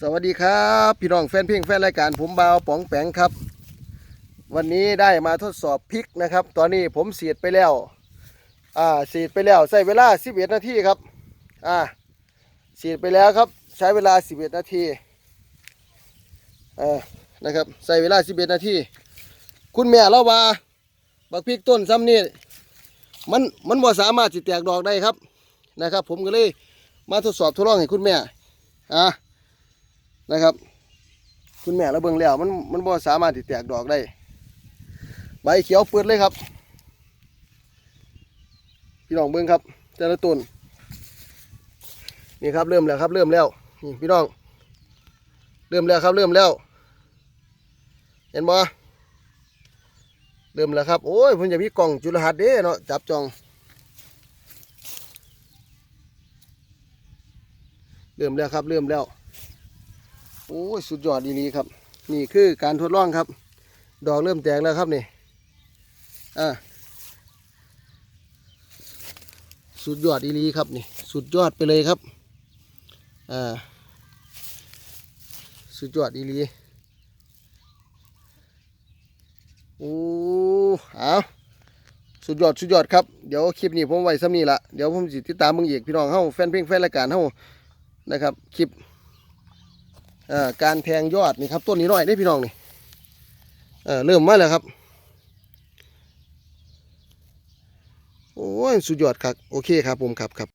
สวัสดีครับ พี่น้องแฟนเพลงแฟนรายการผมบาวป๋องแปงครับ วันนี้ได้มาทดสอบพริกนะครับ ตอนนี้ผมเสียดไปแล้ว อ่าเสียดไปแล้วใช้เวลา11นาทีครับ อ่าเสียดไปแล้วครับ ใช้เวลา11นาทีอ่านะครับใส่เวลา11นาทีคุณแม่เราว่าบักพริกต้นซ้ำนี่มันมันบ่สามารถสิแตกดอกได้ครับนะครับ ผมก็เลยมาทดสอบทดลองให้คุณแม่อ่า นะครับ คุณแม่เราเบิ่งแล้วมันมันบ่สามารถที่แตกดอกได้ ใบเขียวเปิดเลยครับ พี่น้องเบิ่งครับแต่ละต้นนี่ครับเริ่มแล้วครับ เริ่มแล้วนี่พี่น้อง เริ่มแล้วครับ เริ่มแล้ว เห็นบ่เริ่มแล้วครับโอ้ยผมจะมีกล่องจุลหัสเด้เนาะจับจอง เริ่มแล้วครับ เริ่มแล้ว โอ้ยสุดยอดดีๆครับ นี่คือการทดลองครับ ดอกเริ่มแตกแล้วครับนี่อ่าสุดยอดดีๆครับนี่สุดยอดไปเลยครับอ่าสุดยอดดีๆโอ้เอาสุดยอดสุดยอดครับเดี๋ยวคลิปนี้ผมไว้ซ้ำนี้ละเดี๋ยวผมสิติดตามมึงอีกพี่น้องเฮาแฟนเพลงแฟนรายการเฮานะครับคลิป การแทงยอดนี่ครับต้นนี้น้อยได้พี่น้องนี่เเริ่มมาแล้วครับ โอ้ยสุดยอดครับ โอเคครับผมครับครับ